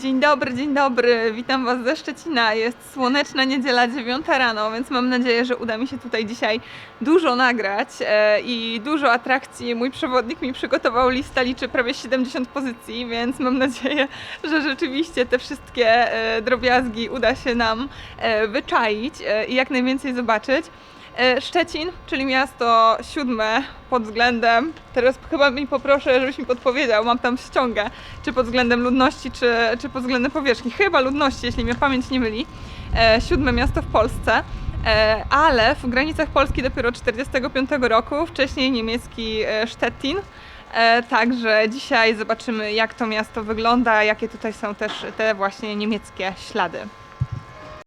Dzień dobry, dzień dobry. Witam Was ze Szczecina. Jest słoneczna niedziela 9 rano, więc mam nadzieję, że uda mi się tutaj dzisiaj dużo nagrać e, i dużo atrakcji. Mój przewodnik mi przygotował lista, liczy prawie 70 pozycji, więc mam nadzieję, że rzeczywiście te wszystkie e, drobiazgi uda się nam e, wyczaić i jak najwięcej zobaczyć. E, Szczecin, czyli miasto siódme pod względem, teraz chyba mi poproszę, żebyś mi podpowiedział, mam tam ściągę, czy pod względem ludności, czy, czy pod względem powierzchni. Chyba ludności, jeśli mnie pamięć nie myli. E, siódme miasto w Polsce, e, ale w granicach Polski dopiero 45 roku, wcześniej niemiecki Stettin. Także dzisiaj zobaczymy, jak to miasto wygląda, jakie tutaj są też te właśnie niemieckie ślady.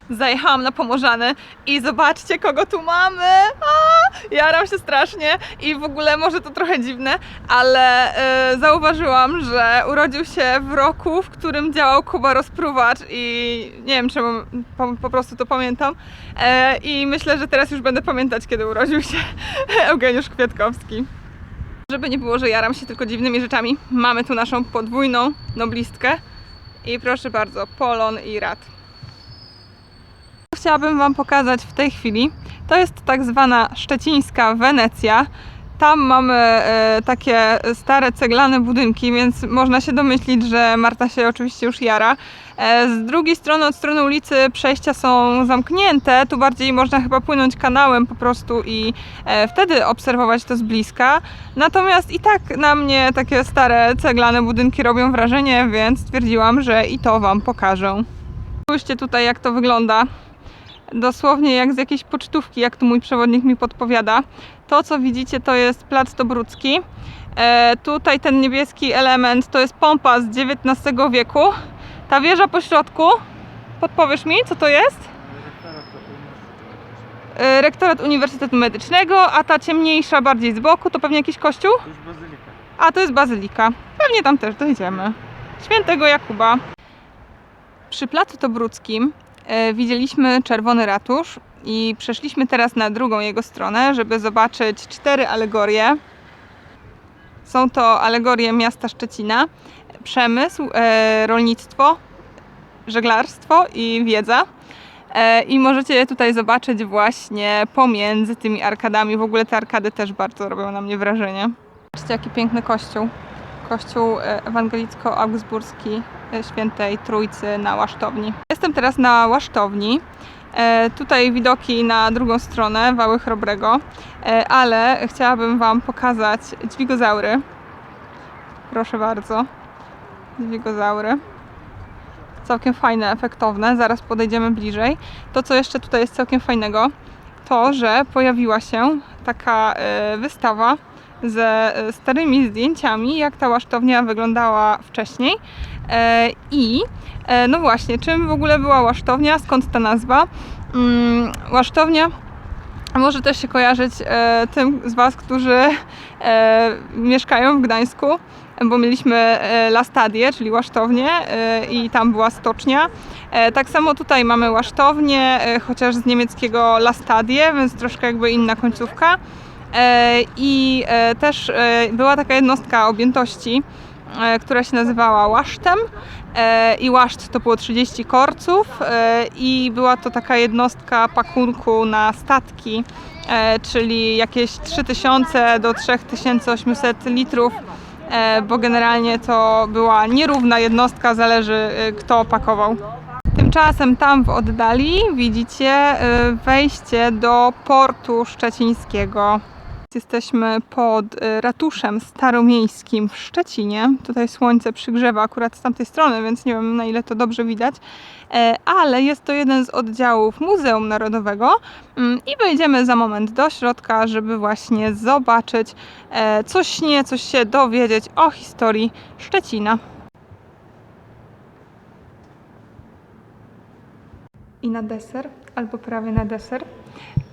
Zajechałam na Pomorzany i zobaczcie, kogo tu mamy! A, jaram się strasznie i w ogóle może to trochę dziwne, ale e, zauważyłam, że urodził się w roku, w którym działał Kuba Rozpruwacz i nie wiem czemu po, po prostu to pamiętam e, i myślę, że teraz już będę pamiętać, kiedy urodził się Eugeniusz Kwiatkowski. Żeby nie było, że jaram się tylko dziwnymi rzeczami, mamy tu naszą podwójną noblistkę i proszę bardzo, Polon i Rad chciałabym Wam pokazać w tej chwili, to jest tak zwana szczecińska Wenecja. Tam mamy e, takie stare ceglane budynki, więc można się domyślić, że Marta się oczywiście już jara. E, z drugiej strony, od strony ulicy przejścia są zamknięte. Tu bardziej można chyba płynąć kanałem po prostu i e, wtedy obserwować to z bliska. Natomiast i tak na mnie takie stare ceglane budynki robią wrażenie, więc stwierdziłam, że i to Wam pokażę. Spójrzcie tutaj, jak to wygląda dosłownie jak z jakiejś pocztówki, jak tu mój przewodnik mi podpowiada. To, co widzicie, to jest plac Tobrucki. E, tutaj ten niebieski element to jest pompa z XIX wieku. Ta wieża po środku, podpowiesz mi, co to jest? E, rektorat Uniwersytetu Medycznego, a ta ciemniejsza bardziej z boku to pewnie jakiś kościół? To jest bazylika. A to jest bazylika. Pewnie tam też dojdziemy. Świętego Jakuba. Przy placu Tobruckim widzieliśmy czerwony ratusz i przeszliśmy teraz na drugą jego stronę, żeby zobaczyć cztery alegorie. Są to alegorie miasta Szczecina, przemysł, e, rolnictwo, żeglarstwo i wiedza. E, I możecie je tutaj zobaczyć właśnie pomiędzy tymi arkadami. W ogóle te arkady też bardzo robią na mnie wrażenie. Zobaczcie, jaki piękny kościół. Kościół e, ewangelicko-augsburski e, świętej Trójcy na Łasztowni. Jestem teraz na Łasztowni. E, Tutaj widoki na drugą stronę Wały Chrobrego, E, ale chciałabym Wam pokazać dźwigozaury. Proszę bardzo. Dźwigozaury. Całkiem fajne, efektowne. Zaraz podejdziemy bliżej. To, co jeszcze tutaj jest całkiem fajnego, to, że pojawiła się taka e, wystawa ze e, starymi zdjęciami, jak ta łasztownia wyglądała wcześniej. E, I e, no właśnie, czym w ogóle była łasztownia, skąd ta nazwa? Mm, Łasztownia może też się kojarzyć tym z Was, którzy mieszkają w Gdańsku, bo mieliśmy e, Lastadię, czyli łasztownię i tam była stocznia. Tak samo tutaj mamy łasztownię, chociaż z niemieckiego Lastadię, więc troszkę jakby inna końcówka. E, I e, też e, była taka jednostka objętości, która się nazywała łasztem. I łaszt to było 30 korców i była to taka jednostka pakunku na statki, czyli jakieś 3000 do 3800 litrów, bo generalnie to była nierówna jednostka, zależy kto pakował. Tymczasem tam w oddali widzicie wejście do portu szczecińskiego. Jesteśmy pod e, ratuszem staromiejskim w Szczecinie. Tutaj słońce przygrzewa akurat z tamtej strony, więc nie wiem na ile to dobrze widać. E, Ale jest to jeden z oddziałów Muzeum Narodowego Mm, i wejdziemy za moment do środka, żeby właśnie zobaczyć e, coś nie, coś się dowiedzieć o historii Szczecina. I na deser, albo prawie na deser,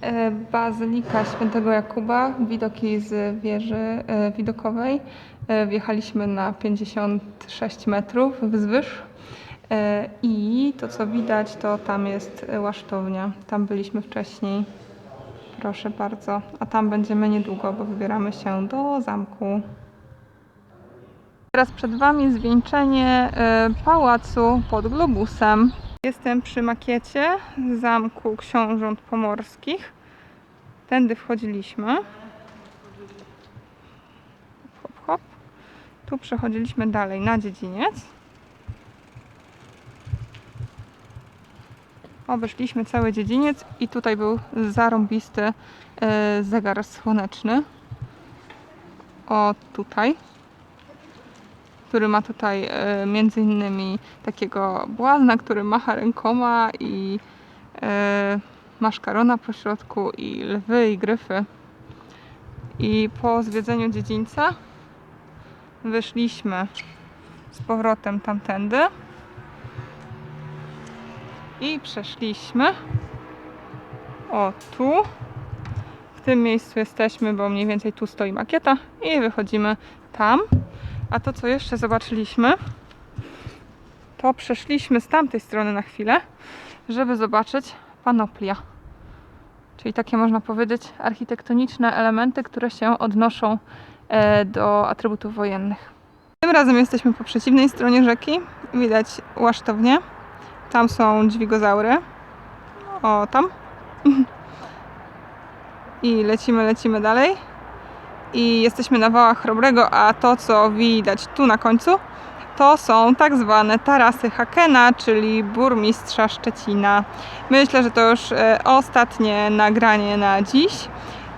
e, Bazylika Świętego Jakuba, widoki z wieży e, widokowej. E, Wjechaliśmy na 56 metrów wzwyż i to co widać to tam jest łasztownia. Tam byliśmy wcześniej. Proszę bardzo. A tam będziemy niedługo, bo wybieramy się do zamku. Teraz przed Wami zwieńczenie pałacu pod globusem. Jestem przy makiecie Zamku Książąt Pomorskich. Tędy wchodziliśmy. Hop, hop. Tu przechodziliśmy dalej na dziedziniec. Obeszliśmy cały dziedziniec i tutaj był zarąbisty e, zegar słoneczny. O, tutaj. Który ma tutaj e, między innymi takiego błazna, który macha rękoma i e, maszkarona po środku i lwy i gryfy. I po zwiedzeniu dziedzińca wyszliśmy z powrotem tamtędy i przeszliśmy. O tu. W tym miejscu jesteśmy, bo mniej więcej tu stoi makieta i wychodzimy tam a to co jeszcze zobaczyliśmy to przeszliśmy z tamtej strony na chwilę żeby zobaczyć panoplia czyli takie można powiedzieć architektoniczne elementy, które się odnoszą e, do atrybutów wojennych. Tym razem jesteśmy po przeciwnej stronie rzeki. Widać łasztownię. Tam są dźwigozaury. O, tam. I lecimy, lecimy dalej. I jesteśmy na wałach Chrobrego, a to co widać tu na końcu, to są tak zwane tarasy Hakena, czyli burmistrza Szczecina. Myślę, że to już e, ostatnie nagranie na dziś.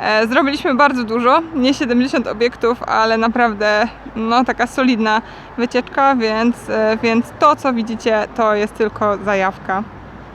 E, Zrobiliśmy bardzo dużo, nie 70 obiektów, ale naprawdę no, taka solidna wycieczka, więc, e, więc to co widzicie to jest tylko zajawka.